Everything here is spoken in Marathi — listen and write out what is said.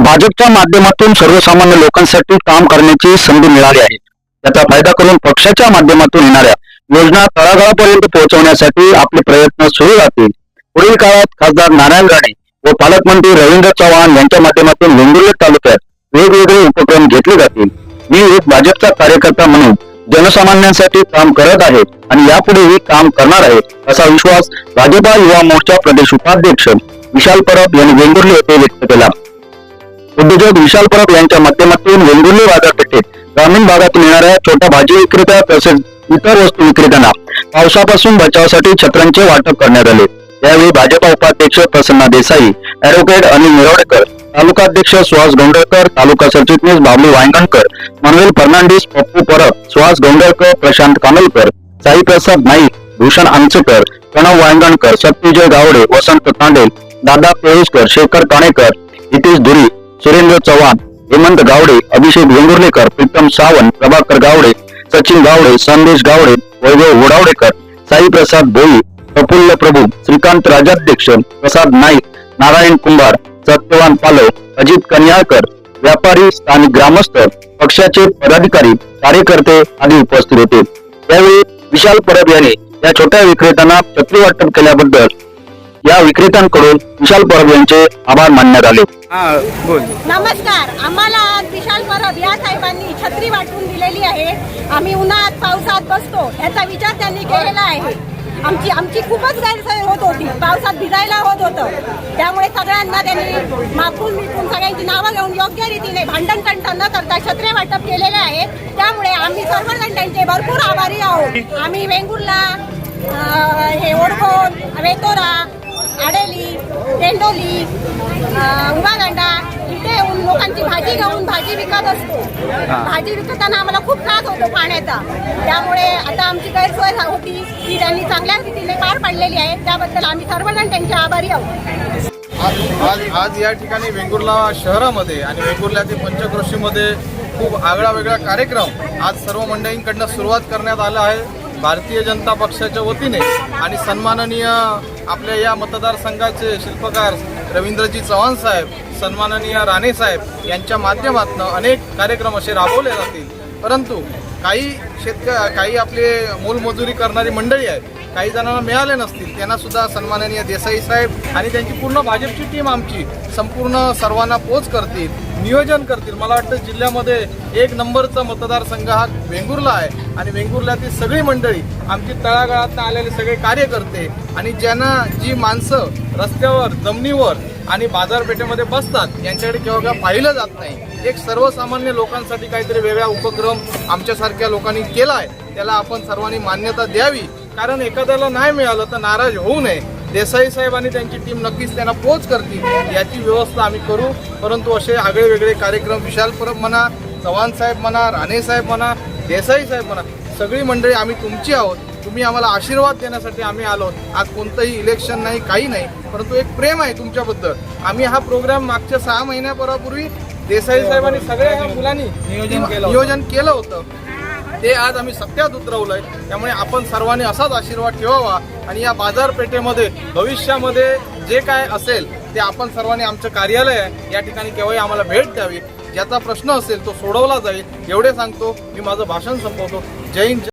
भाजपच्या माध्यमातून सर्वसामान्य लोकांसाठी काम करण्याची संधी मिळाली आहे. याचा फायदा करून पक्षाच्या माध्यमातून येणाऱ्या योजना तळागाळापर्यंत पोहोचवण्यासाठी आपले प्रयत्न सुरू राहतील. पुढील काळात खासदार नारायण राणे व पालकमंत्री रवींद्र चव्हाण यांच्या माध्यमातून वेंगुर्ले तालुक्यात वेगवेगळे उपक्रम घेतले जातील. मी एक भाजपचा कार्यकर्ता म्हणून जनसामान्यांसाठी काम करत आहे आणि यापुढेही काम करणार आहे असा विश्वास भाजपा युवा मोर्चा प्रदेश उपाध्यक्ष विशाल परब यांनी वेंगुर्ले येथे व्यक्त केला. उद्योजक विशाल परब यांच्या माध्यमातून वेंगुर्ले बाजारपेठेत ग्रामीण भागातून येणाऱ्या छोट्या भाजी विक्रेत्या तसेच इतर वस्तू विक्रेत्यांना पावसापासून बचावासाठी छत्रांचे वाटप करण्यात आले. यावेळी भाजपा उपाध्यक्ष प्रसन्ना देसाई अॅडव्होकेट अनिल मिरवडेकर तालुकाध्यक्ष सुहास गोंडळकर तालुका सरचिटणीस बाबलू वायंगणकर मनवेल फर्नांडिस पप्पू परब सुहास गोंडळकर प्रशांत कानलकर साईप्रसाद नाईक भूषण आमचेकर प्रणव वायंगणकर सत्यजय गावडे वसंत तांडेल दादा पेळुसकर शेखर काणेकर हितेश धुरी सुरेंद्र चव्हाण हेमंत गावडे अभिषेक वेंगुर्लेकर प्रीतम सावंत प्रभाकर गावडे सचिन गावडे संदेश गावडे वैभव वडावडेकर साई प्रसाद भोई प्रफुल्ल प्रभू श्रीकांत राजाध्यक्ष प्रसाद नाईक नारायण कुंभार सत्यवान पालव अजित कन्याळकर व्यापारी स्थानिक ग्रामस्थ पक्षाचे पदाधिकारी कार्यकर्ते आदी उपस्थित होते. त्यावेळी विशाल परब यांनी या छोट्या विक्रेत्यांना छत्री वाटप केल्याबद्दल या विक्रेत्यांकडून विशाल परब यांचे आभार मानण्यात आले. हा बोल. नमस्कार. आम्हाला विशाल परब या साहेबांनी छत्री वाटून दिलेली आहे. आम्ही उन्हात पावसात बसतो. याचा विचार त्यांनी केलेला आहे. आमची आमची खूपच गैरसोय होत होती. पावसात भिजायला होत होतं. त्यामुळे सगळ्यांना त्यांनी माफून मिटून सगळ्यांची नावं घेऊन योग्य रीतीने भांडण कंट न करता छत्रे वाटप केलेले आहे. त्यामुळे आम्ही सर्वजण त्यांचे भरपूर आभारी आहोत. आम्ही वेंगुर्ला हे ओढकोट वेतोरा तेंडोली उभागांडा इथे येऊन लोकांची भाजी घेऊन भाजी विकत असतो. भाजी विकताना आम्हाला खूप त्रास होतो पाण्याचा. त्यामुळे आता आमची गैरसोय होती. ती त्यांनी चांगल्या रीतीने पार पाडलेली आहे. त्याबद्दल आम्ही सर्वजण त्यांचे आभारी आहोत. आज आज आज या ठिकाणी वेंगुर्ला शहरामध्ये आणि वेंगुर्ला ते पंचक्रोशीमध्ये खूप आगळा वेगळा कार्यक्रम आज सर्व मंडळींकडनं सुरुवात करण्यात आला आहे. भारतीय जनता पक्षाच्या वतीने आणि सन्माननीय आपल्या या मतदारसंघाचे शिल्पकार रवींद्रजी चव्हाण साहेब सन्माननीय राणे साहेब यांच्या माध्यमातून अनेक कार्यक्रम असे राबवले जातील. परंतु काही शेतक काही आपले मोलमजुरी करणारी मंडळी आहेत काही जणांना मिळाले नसतील त्यांना सुद्धा सन्माननीय देसाई साहेब आणि त्यांची पूर्ण भाजपची टीम आमची संपूर्ण सर्वांना पोच करतील नियोजन करतील. मला वाटतं जिल्ह्यामध्ये एक नंबरचा मतदारसंघ हा वेंगुर्ला आहे आणि वेंगुर्ल्यातील सगळी मंडळी आमची तळागाळातनं आलेले सगळे कार्यकर्ते आणि ज्यांना जी माणसं रस्त्यावर जमिनीवर आणि बाजारपेठेमध्ये बसतात. यांच्याकडे केव्हा केव्हा पाहिलं जात नाही. एक सर्वसामान्य लोकांसाठी काहीतरी वेगळा उपक्रम आमच्यासारख्या लोकांनी केला आहे त्याला आपण सर्वांनी मान्यता द्यावी. कारण एखाद्याला नाही मिळालं तर नाराज होऊ नये. देसाई साहेब आणि त्यांची टीम नक्कीच त्यांना पोच करतील. याची व्यवस्था आम्ही करू. परंतु असे आगळे वेगळे कार्यक्रम विशाल परब म्हणा चव्हाण साहेब म्हणा राणे साहेब म्हणा देसाई साहेब म्हणा सगळी मंडळी आम्ही तुमची आहोत. तुम्ही आम्हाला आशीर्वाद देण्यासाठी आम्ही आलो. आज कोणतंही इलेक्शन नाही काही नाही. परंतु एक प्रेम आहे तुमच्याबद्दल. आम्ही हा प्रोग्राम मागच्या सहा महिन्यापूर्वी देसाई साहेबांनी सगळ्या ह्या मुलांनी नियोजन केलं होतं. नियोजन केलं होतं. ते आज आम्ही सत्यात उतरवलंय. त्यामुळे आपण सर्वांनी असाच आशीर्वाद ठेवावा आणि या बाजारपेठेमध्ये भविष्यामध्ये जे काय असेल ते आपण सर्वांनी आमचं कार्यालय आहे. या ठिकाणी केव्हाही आम्हाला भेट द्यावी. ज्याचा प्रश्न असेल तो सोडवला जाईल. एवढे सांगतो. मी माझं भाषण संपवतो. जय हिंद